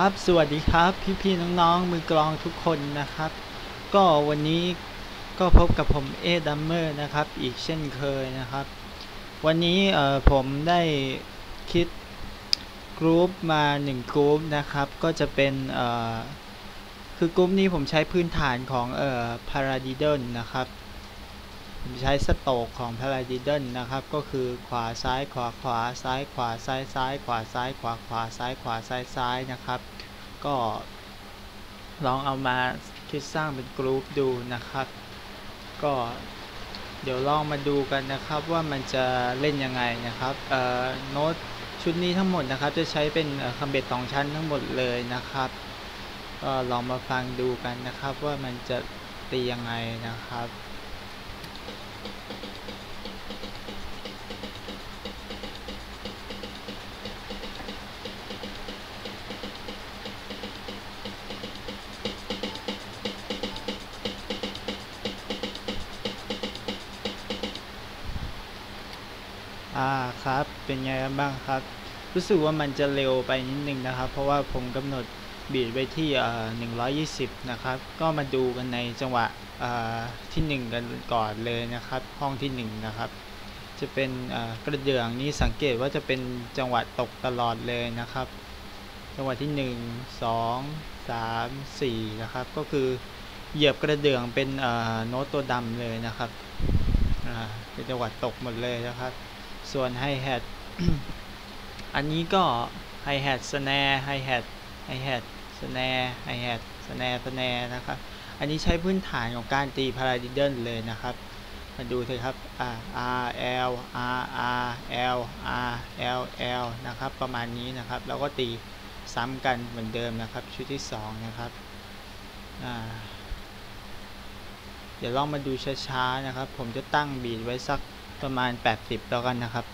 ครับ สวัสดีครับ พี่ๆน้องๆมือกลองทุกคนนะครับ ก็วันนี้ก็พบกับผมเอดัมเมอร์นะครับ อีกเช่นเคยนะครับ วันนี้ผมได้คิดกรุ๊ปมา1กรุ๊ปนะครับ ก็จะเป็นคือกรุ๊ปนี้ผมใช้พื้นฐานของเอ่อพาราดิเดิลนะครับ ผมใช้สโตกของพาราดิเดิลนะครับ ก็คือขวาซ้ายขวาขวาซ้ายขวาซ้ายซ้ายขวาซ้ายขวาขวาซ้ายขวาซ้ายซ้ายนะครับ ก็ลองเอามาคิดสร้างเป็นกรุ๊ปดูนะครับ ก็เดี๋ยวลองมาดูกันนะครับว่ามันจะเล่นยังไงนะครับเอ่อโน้ตชุดนี้ทั้งหมดนะครับ จะใช้เป็นคำเบ็ดสองชั้นทั้งหมดเลยนะครับก็ลองมาฟังดูกันนะครับว่ามันจะตียังไงนะครับ อ่าครับ เป็นไงกันบ้างครับ รู้สึกว่ามันจะเร็วไปนิดนึงนะครับ เพราะว่าผมกำหนด บีทไว้ที่ 120 นะครับ ก็มาดูกันในจังหวะเอ่อที่ 1 กันก่อนเลยนะครับ ห้องที่ 1 นะครับ จะเป็นกระเดื่องนี้สังเกตว่าจะเป็นจังหวะตกตลอดเลยนะครับ จังหวะที่ 1 2 3 4 นะครับ ก็คือเหยียบกระเดื่องเป็นโน้ตตัวดำเลยนะครับเป็นจังหวะตกหมดเลยนะครับ ส่วนไฮแฮทอันนี้ก็ไฮแฮทสแนร์ไฮแฮทไฮแฮท สแนร์ไฮแฮทสแนร์สแนร์นะครับ อันนี้ใช้พื้นฐานของการตีพาราดิเดิลเลยนะครับ มาดูเถอะครับอ่า R L R R L R L L นะครับ ประมาณนี้นะครับ แล้วก็ตีซ้ำกันเหมือนเดิมนะครับ ชุดที่ 2 นะครับอ่าเดี๋ยวลองมาดูช้าๆนะครับ ผมจะตั้งบีทไว้สักประมาณ 80 แล้วกันนะครับ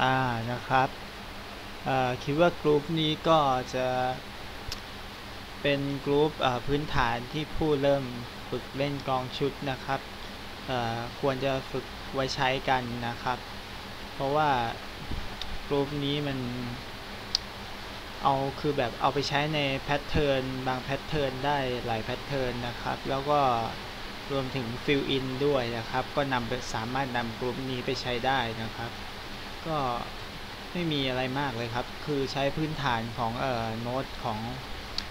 อ่านะครับคิดว่ากรุ๊ปนี้ก็จะเป็นกรุ๊ปอ่าพื้นฐานที่ผู้เริ่มฝึกเล่นกลองชุดนะครับควรจะฝึกไว้ใช้กันนะครับ เพราะว่ากรุ๊ปนี้มันเอาคือแบบเอาไปใช้ในแพทเทิร์นบางแพทเทิร์นได้หลายแพทเทิร์นนะครับ แล้วก็รวมถึงฟิลอินด้วยนะครับ ก็นำสามารถนำกรุ๊ปนี้ไปใช้ได้นะครับ ก็ไม่มีอะไรมากเลยครับ คือใช้พื้นฐานของเอ่อโน้ตของ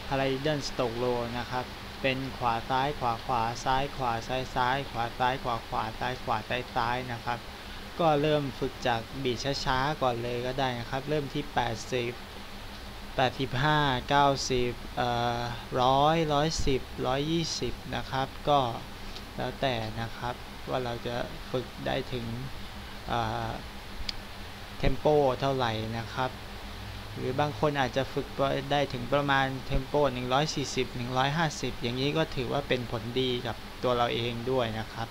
p a r a d i d a n Stroke Low นะครับ เป็นขวาซ้ายขวาขวาซ้ายขวาซ้ายซ้าย ขวาซ้ายขวาขวาซ้ายขวาซ้ายซ้ายนะครับ ก็เริ่มฝึกจากบีทช้าๆก่อนเลยก็ได้นะครับ เริ่มที่ 80 85 90เอ่อ100 110 120นะครับ ก็แล้วแต่นะครับว่าเราจะฝึกได้ถึงเอ่อ เทมโปเท่าไหร่นะครับ หรือบางคนอาจจะฝึกได้ถึงประมาณเทมโป 140 150 อย่างนี้ก็ถือว่าเป็นผลดีกับตัวเราเองด้วยนะครับ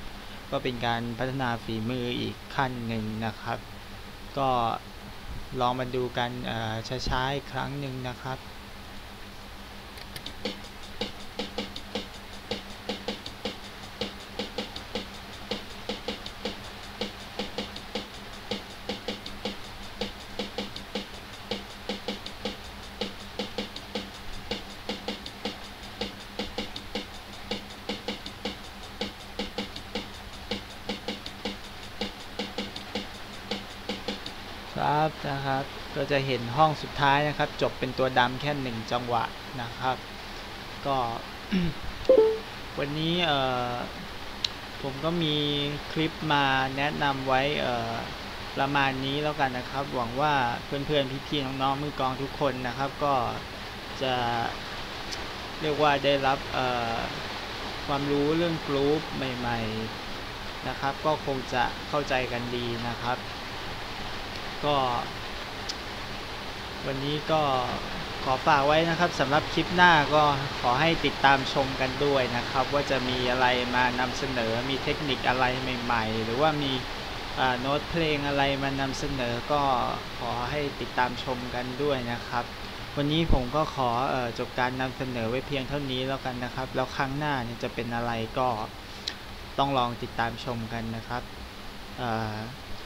ก็เป็นการพัฒนาฝีมืออีกขั้นหนึ่งนะครับ ก็ลองมาดูกันช้าๆอีกครั้งหนึ่งนะครับับนะครับ ก็จะเห็นห้องสุดท้ายนะครับ จบเป็นตัวดำแค่หนึ่งจังหวะนะครับ ก็วันนี้เอ่อผมก็มีคลิปมาแนะนำไว้เอ่อประมาณนี้แล้วกันนะครับ หวังว่าเพื่อนๆพี่ๆน้องๆมือกองทุกคนนะครับ ก็จะเรียกว่าได้รับเออความรู้เรื่องกรุ๊ปใหม่ ๆ นะครับ ก็คงจะเข้าใจกันดีนะครับ ก็ วันนี้ก็ขอฝากไว้นะครับสำหรับคลิปหน้าก็ขอให้ติดตามชมกันด้วยนะครับ ว่าจะมีอะไรมานำเสนอมีเทคนิคอะไรใหม่ๆ หรือว่ามีโน้ตเพลงอะไรมานำเสนอก็ขอให้ติดตามชมกันด้วยนะครับ วันนี้ผมก็ขออจบการนำเสนอไว้เพียงเท่านี้แล้วกันนะครับ แล้วครั้งหน้าเนี่ยจะเป็นอะไรก็ต้องลองติดตามชมกันนะครับ